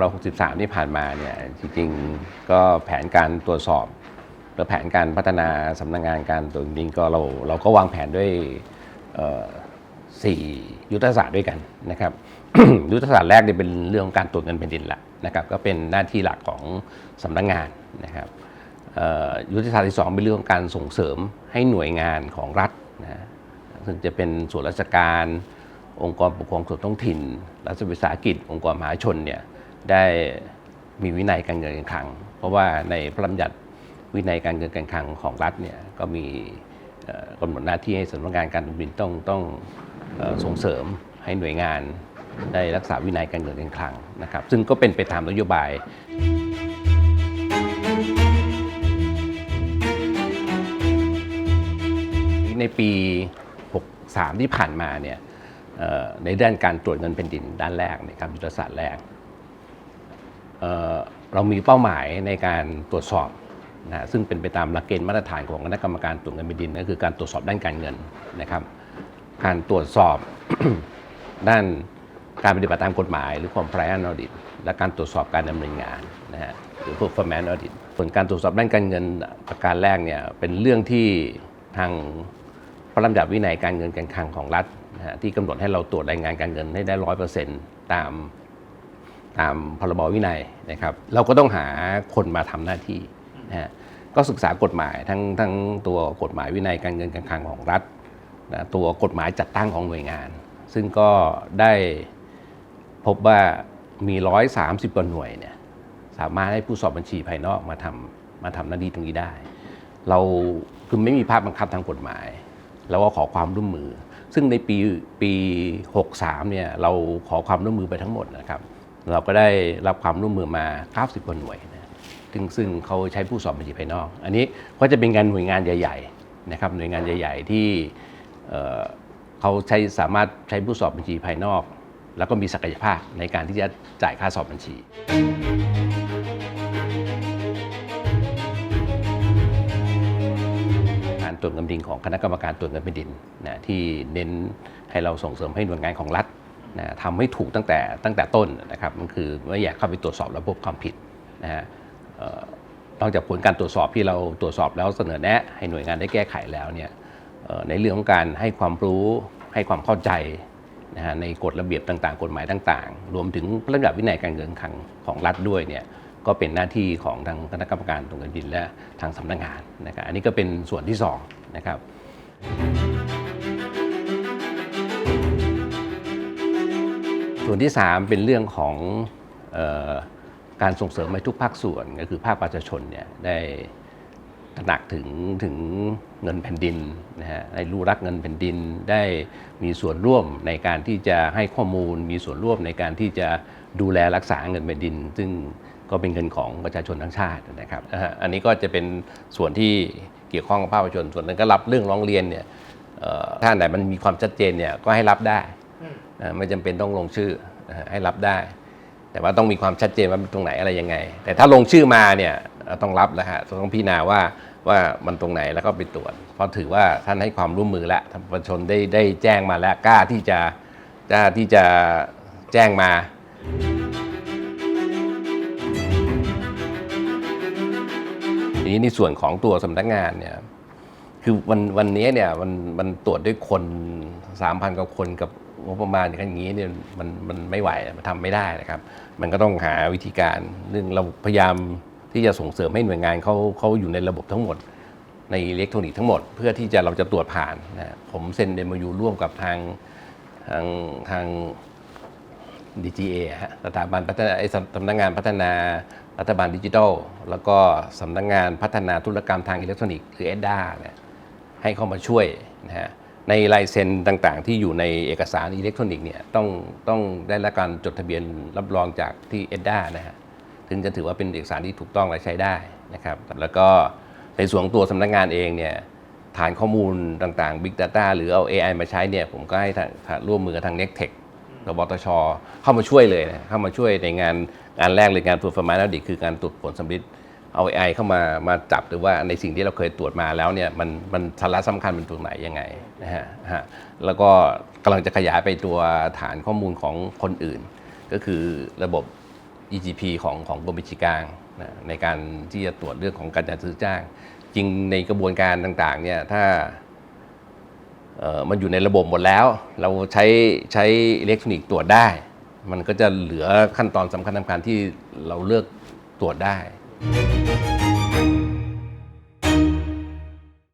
2563 ที่ผ่านมาเนี่ยจริงๆก็แผนการตรวจสอบหรือแผนการพัฒนาสำนักงานการตรวจจริงก็เราเราก็วางแผนด้วยสี่ยุทธศาสตร์ด้วยกันนะครับยุทธศาสตร์แรกเนี่ยเป็นเรื่องของการตรวจเงินแผ่นดินละนะครับก็เป็นหน้าที่หลักของสำนักงานนะครับยุทธศาสตร์ที่สองเป็นเรื่องของการส่งเสริมให้หน่วยงานของรัฐนะซึ่งจะเป็นส่วนราชการ องค์กรปกครองส่วนท้องถิ่นรัฐวิสาหกิจ องค์กรมหาชนเนี่ย ได้มีวินัยการเงินการคลัง เพราะว่าในพระราชบัญญัติวินัยการเงินการคลังของรัฐเนี่ยก็มีกำหนดหน้าที่ให้สำนักงานการบินต้องต้องส่งเสริมให้หน่วยงานได้รักษาวินัยการเงินการคลังนะครับ ซึ่งก็เป็นไปตามนโยบายในปี 63 ที่ผ่านมาเนี่ยในด้านการตรวจเงินแผ่นดินด้านแรกในการยุทธศาสตร์แรก เเรามีเป้าหมายในการตรวจสอบนะซึ่งเป็นไปตามหลักเกณฑ์มาตรฐานของคณะกรรมการตรวจเงินแผ่นดินก็คือการตรวจสอบด้านการเงินนะครับ การตรวจสอบ ด้านการปฏิบัติตามกฎหมาย หรือ compliance audit และการตรวจสอบการดำเนินงานนะฮะหรือ performance audit ส่วนการตรวจสอบด้านการเงินประการแรกเนี่ยเป็นเรื่องที่ทางพระราชบัญญัติวินัยการเงินการคลังของรัฐนะฮะที่กำหนดให้เราตรวจรายงานการเงินให้ได้ร้อยเปอร์เซ็นต์ตาม ตามพรบวินัยนะครับเราก็ต้องหาคนมาทำหน้าที่นะฮะก็ศึกษากฎหมายทั้งทั้งตัวกฎหมายวินัยการเงินการคลังของรัฐนะตัวกฎหมายจัดตั้งของหน่วยงาน ซึ่งก็ได้พบว่ามี 130 กว่าหน่วยเนี่ยสามารถให้ผู้สอบบัญชีภายนอกมาทำมาทำหน้าที่ตรงนี้ได้ เราคือไม่มีภาพบังคับทางกฎหมาย แล้วก็ขอความร่วมมือ ซึ่งในปีปี 63เนี่ยเราขอความร่วมมือไปทั้งหมดนะครับ เราก็ได้รับความร่วมมือมา 90กว่าหน่วยนะซึ่งซึ่งเขาใช้ผู้สอบบัญชีภายนอก อันนี้ก็จะเป็นงานหน่วยงานใหญ่ๆนะครับหน่วยงานใหญ่ ๆ ที่เเขาใช้สามารถใช้ผู้สอบบัญชีภายนอก แล้วก็มีศักยภาพในการที่จะจ่ายค่าสอบบัญชีการตรวจเงินดินของคณะกรรมการตรวจเงินแผ่นดินนะที่เน้นให้เราส่งเสริมให้หน่วยงานของรัฐ นะทำให้ถูกตั้งแต่ตั้งแต่ต้นนะครับมันคือไม่อยากเข้าไปตรวจสอบแล้วพบความผิดนะฮะนอกจากผลการตรวจสอบที่เราตรวจสอบแล้วเสนอแนะให้หน่วยงานได้แก้ไขแล้วเนี่ยในเรื่องของการให้ความรู้ให้ความเข้าใจนะฮะในกฎระเบียบต่างๆ กฎหมายต่าง ๆ รวมถึงระราชบัญญัติวินัยการเงินการคลังของรัฐด้วยเนี่ยก็เป็นหน้าที่ของทางคณะกรรมการตรวจเงินดินและทางสำนักงานนะครับอันนี้ก็เป็นส่วนที่สองนะครับ ส่วนที่ 3 เป็นเรื่องของออการส่งเสริมให้ทุกภาคส่วนก็คือภาคประชาชนเนี่ยได้ตระหนักถึงถึงเงินแผ่นดินนะฮะได้รู้รักเงินแผ่นดินได้มีส่วนร่วมในการที่จะให้ข้อมูล มีส่วนร่วมในการที่จะดูแลรักษาเงินแผ่นดิน ซึ่งก็เป็นเงินของประชาชนทั้งชาตินะครับอันนี้ก็จะเป็นส่วนที่เกี่ยวข้องกับภาคประชาชนส่วนนั้นก็รับเรื่องร้องเรียนเนี่ยถ้าไหนมันมีความชัดเจนเนี่ยก็ให้รับได้ ไม่จำเป็นต้องลงชื่อให้รับได้ แต่ว่าต้องมีความชัดเจนว่าตรงไหนอะไรยังไง แต่ถ้าลงชื่อมาเนี่ยต้องรับแล้วฮะต้องพิจารณาว่าว่ามันตรงไหนแล้วก็ไปตรวจ เพราะถือว่าท่านให้ความร่วมมือแล้วท่านประชาชนได้ได้แจ้งมาแล้วกล้าที่จะกล้าที่จะแจ้งมาทีนี้ในส่วนของตัวสำนักงานเนี่ย คือวันวันนี้เนี่ยมันมันตรวจด้วยคนสามพันกว่าคนกับงบประมาณอย่างนี้เนี่ยมันมันไม่ไหวมันทำไม่ได้นะครับ มันก็ต้องหาวิธีการเรื่องเราพยายามที่จะส่งเสริมให้หน่วยงานเขาเขาอยู่ในระบบทั้งหมด ในอิเล็กทรอนิกส์ทั้งหมด เพื่อที่จะเราจะตรวจผ่านนะผมเซ็นเดมยูร่วมกับทางทางทาง DGA ฮะสถาบันพัฒนาไอ้สำนักงานพัฒนารัฐบาลดิจิทัล แล้วก็สำนักงานพัฒนาธุรกรรมทางอิเล็กทรอนิกส์หรือ EDDA เนี่ย ให้เข้ามาช่วยนะฮะในลายเซ็นต่างๆ ที่อยู่ในเอกสารอิเล็กทรอนิกส์เนี่ยต้องต้องได้รับการจดทะเบียนรับรองจากที่ EDDA นะฮะถึงจะถือว่าเป็นเอกสารที่ถูกต้องและใช้ได้นะครับแล้วก็ในส่วนของตัวสำนักงานเองเนี่ยฐานข้อมูลต่างๆ Big Data หรือเอา AI มาใช้เนี่ยผมก็ให้ทางทางร่วมมือกับทาง n e c t e c h รบตช เข้ามาช่วยเลยนะเข้ามาช่วยในงานงานแรกเลยงาน Performance Audit คือการตรวจผลสำลิด เอา AI เข้ามามาจับหรือว่าในสิ่งที่เราเคยตรวจมาแล้วเนี่ยมันมันสาระสำคัญเป็นตรงไหนยังไงนะฮะฮะแล้วก็กำลังจะขยายไปตัวฐานข้อมูลของคนอื่น ก็คือระบบ EGP ของของกรมบัญชีกลางนะในการที่จะตรวจเรื่องของการจัดซื้อจ้าง จริงในกระบวนการต่างๆเนี่ยถ้ามันอยู่ในระบบหมดแล้ว เราใช้ใช้อิเล็กทรอนิกส์ตรวจได้ มันก็จะเหลือขั้นตอนสำคัญสำคัญที่เราเลือกตรวจได้ Thank you.